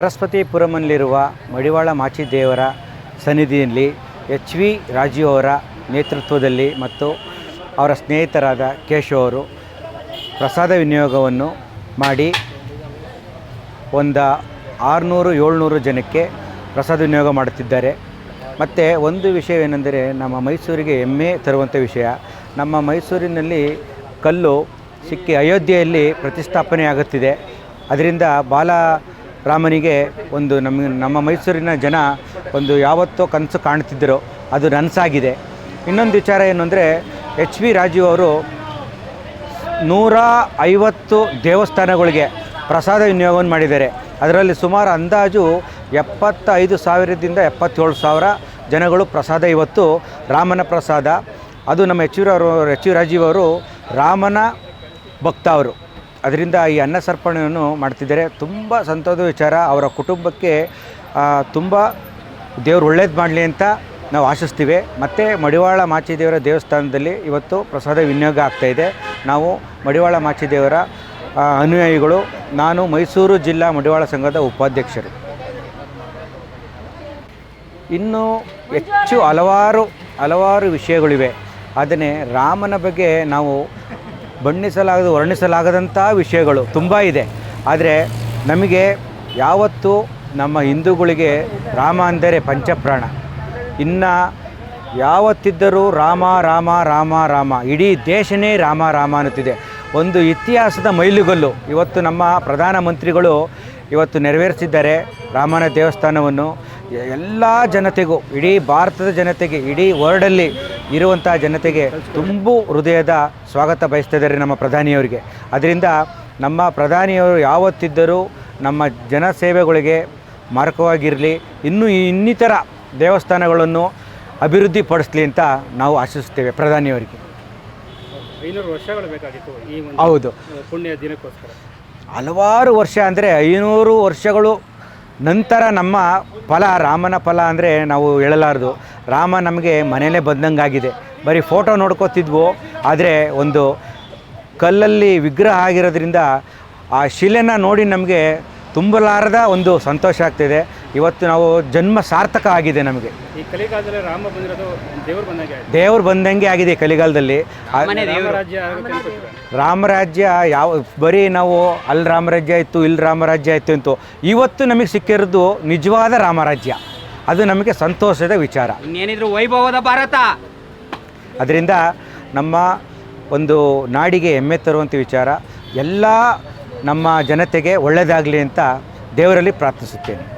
ಸರಸ್ವತಿಪುರಮಲ್ಲಿರುವ ಮಡಿವಾಳ ಮಾಚಿದೇವರ ಸನ್ನಿಧಿಯಲ್ಲಿ H V Rajiv ಅವರ ನೇತೃತ್ವದಲ್ಲಿ ಮತ್ತು ಅವರ ಸ್ನೇಹಿತರಾದ ಕೇಶವ್ ಅವರು ಪ್ರಸಾದ ವಿನಿಯೋಗವನ್ನು ಮಾಡಿ ಒಂದು ಆರುನೂರು ಏಳ್ನೂರು ಜನಕ್ಕೆ ಪ್ರಸಾದ ವಿನಿಯೋಗ ಮಾಡುತ್ತಿದ್ದಾರೆ. ಮತ್ತು ಒಂದು ವಿಷಯವೇನೆಂದರೆ ನಮ್ಮ ಮೈಸೂರಿಗೆ ಹೆಮ್ಮೆ ತರುವಂಥ ವಿಷಯ. ನಮ್ಮ ಮೈಸೂರಿನಲ್ಲಿ ಕಲ್ಲು ಸಿಕ್ಕಿ ಅಯೋಧ್ಯೆಯಲ್ಲಿ ಪ್ರತಿಷ್ಠಾಪನೆ ಆಗುತ್ತಿದೆ ಅದರಿಂದ ಬಾಲರಾಮನಿಗೆ ಒಂದು ನಮ್ಮ ನಮ್ಮ ಮೈಸೂರಿನ ಜನ ಒಂದು ಯಾವತ್ತೋ ಕನಸು ಕಾಣ್ತಿದ್ದರು ಅದು ನನಸಾಗಿದೆ. ಇನ್ನೊಂದು ವಿಚಾರ ಏನು ಅಂದರೆ, ಎಚ್ ವಿ ರಾಜೀವ್ ಅವರು ನೂರ ಐವತ್ತು ದೇವಸ್ಥಾನಗಳಿಗೆ ಪ್ರಸಾದ ವಿನಿಯೋಗವನ್ನು ಮಾಡಿದ್ದಾರೆ. ಅದರಲ್ಲಿ ಸುಮಾರು ಅಂದಾಜು ಎಪ್ಪತ್ತೈದು ಸಾವಿರದಿಂದ ಎಪ್ಪತ್ತೇಳು ಸಾವಿರ ಜನಗಳು ಪ್ರಸಾದ ಇವತ್ತು ರಾಮನ ಪ್ರಸಾದ. ಅದು ನಮ್ಮ ಎಚ್ ವಿ ಅವರು ಎಚ್ ವಿ ರಾಜೀವ್ ಅವರು ರಾಮನ ಭಕ್ತ ಅವರು. ಅದರಿಂದ ಈ ಅನ್ನ ಸರ್ಪಣೆಯನ್ನು ಮಾಡ್ತಿದ್ದಾರೆ. ತುಂಬ ಸಂತೋಷದ ವಿಚಾರ. ಅವರ ಕುಟುಂಬಕ್ಕೆ ತುಂಬ ದೇವ್ರು ಒಳ್ಳೇದು ಮಾಡಲಿ ಅಂತ ನಾವು ಆಶಿಸ್ತೀವಿ. ಮತ್ತು ಮಡಿವಾಳ ಮಾಚಿದೇವರ ದೇವಸ್ಥಾನದಲ್ಲಿ ಇವತ್ತು ಪ್ರಸಾದ ವಿನಿಯೋಗ ಆಗ್ತಾಯಿದೆ ನಾವು ಮಡಿವಾಳ ಮಾಚಿದೇವರ ಅನುಯಾಯಿಗಳು. ನಾನು ಮೈಸೂರು ಜಿಲ್ಲಾ ಮಡಿವಾಳ ಸಂಘದ ಉಪಾಧ್ಯಕ್ಷರು. ಇನ್ನೂ ಹೆಚ್ಚು ಹಲವಾರು ಹಲವಾರು ವಿಷಯಗಳಿವೆ. ಅದನ್ನೇ ರಾಮನ ಬಗ್ಗೆ ನಾವು ಬಣ್ಣಿಸಲಾಗದು ವರ್ಣಿಸಲಾಗದಂಥ ವಿಷಯಗಳು ತುಂಬ ಇದೆ. ಆದರೆ ನಮಗೆ ಯಾವತ್ತು ನಮ್ಮ ಹಿಂದೂಗಳಿಗೆ ರಾಮ ಅಂದರೆ ಪಂಚಪ್ರಾಣ. ಇನ್ನು ಯಾವತ್ತಿದ್ದರೂ ರಾಮ ರಾಮ ರಾಮ ರಾಮ, ಇಡೀ ದೇಶನೇ ರಾಮ ರಾಮ ಅನ್ನುತ್ತಿದೆ. ಒಂದು ಇತಿಹಾಸದ ಮೈಲುಗಲ್ಲು ಇವತ್ತು ನಮ್ಮ ಪ್ರಧಾನಮಂತ್ರಿಗಳು ಇವತ್ತು ನೆರವೇರಿಸಿದ್ದಾರೆ ರಾಮನ ದೇವಸ್ಥಾನವನ್ನು. ಎಲ್ಲ ಜನತೆಗೂ, ಇಡೀ ಭಾರತದ ಜನತೆಗೆ, ಇಡೀ ವರ್ಲ್ಡಲ್ಲಿ ಇರುವಂಥ ಜನತೆಗೆ ತುಂಬು ಹೃದಯದ ಸ್ವಾಗತ ಬಯಸ್ತಿದ್ದಾರೆ ನಮ್ಮ ಪ್ರಧಾನಿಯವರಿಗೆ. ಅದರಿಂದ ನಮ್ಮ ಪ್ರಧಾನಿಯವರು ಯಾವತ್ತಿದ್ದರೂ ನಮ್ಮ ಜನಸೇವೆಗಳಿಗೆ ಮಾರಕವಾಗಿರಲಿ ಇನ್ನೂ ಇನ್ನಿತರ ದೇವಸ್ಥಾನಗಳನ್ನು ಅಭಿವೃದ್ಧಿಪಡಿಸಲಿ ಅಂತ ನಾವು ಆಶಿಸುತ್ತೇವೆ ಪ್ರಧಾನಿಯವರಿಗೆ. ಐನೂರು ವರ್ಷಗಳು ಬೇಕಾಗಿತ್ತು ಈ ಹೌದು. ಪುಣ್ಯ ದಿನಕ್ಕೋಸ್ಕರ. ಹಲವಾರು ವರ್ಷ ಅಂದರೆ ಐನೂರು ವರ್ಷಗಳು ನಂತರ ನಮ್ಮ ಫಲ, ರಾಮನ ಫಲ ಅಂದರೆ ನಾವು ಹೇಳಲಾರದು. ರಾಮ ನಮಗೆ ಮನೆಯಲ್ಲೇ ಬಂದಂಗಾಗಿದೆ. ಬರೀ ಫೋಟೋ ನೋಡ್ಕೋತಿದ್ವು, ಆದರೆ ಒಂದು ಕಲ್ಲಲ್ಲಿ ವಿಗ್ರಹ ಆಗಿರೋದ್ರಿಂದ ಆ ಶಿಲೆನ ನೋಡಿ ನಮಗೆ ತುಂಬಲಾರದ ಒಂದು ಸಂತೋಷ ಆಗ್ತಿದೆ. ಇವತ್ತು ನಾವು ಜನ್ಮ ಸಾರ್ಥಕ ಆಗಿದೆ ನಮಗೆ. ಈ ಕಲಿಗಾಲದಲ್ಲಿ ರಾಮ ಬಂದಿರೋದು ದೇವರು ಬಂದಂಗೆ ಆಗಿದೆ. ದೇವ್ರು ಬಂದಂಗೆ ಆಗಿದೆ ಕಲಿಗಾಲದಲ್ಲಿ. ಆ- ರಾಮರಾಜ್ಯ ಆಗುತ್ತೆ ಅನ್ಕೋತೀರಾ ರಾಮರಾಜ್ಯ ಯಾವ ಬರೀ ನಾವು ಅಲ್ಲಿ ರಾಮರಾಜ್ಯ ಇತ್ತು ಇಲ್ಲಿ ರಾಮರಾಜ್ಯ ಇತ್ತು ಅಂತ ಇವತ್ತು ನಮಗೆ ಸಿಕ್ಕಿರೋದು ನಿಜವಾದ ರಾಮರಾಜ್ಯ ಅದು ನಮಗೆ ಸಂತೋಷದ ವಿಚಾರ. ಇನ್ನೇನಿದ್ರು ವೈಭವದ ಭಾರತ. ಅದರಿಂದ ನಮ್ಮ ಒಂದು ನಾಡಿಗೆ ಹೆಮ್ಮೆ ತರುವಂಥ ವಿಚಾರ ಎಲ್ಲ ನಮ್ಮ ಜನತೆಗೆ ಒಳ್ಳೆಯದಾಗಲಿ ಅಂತ ದೇವರಲ್ಲಿ ಪ್ರಾರ್ಥಿಸುತ್ತೇನೆ.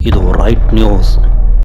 இது ஒரு ரைட் நியூஸ்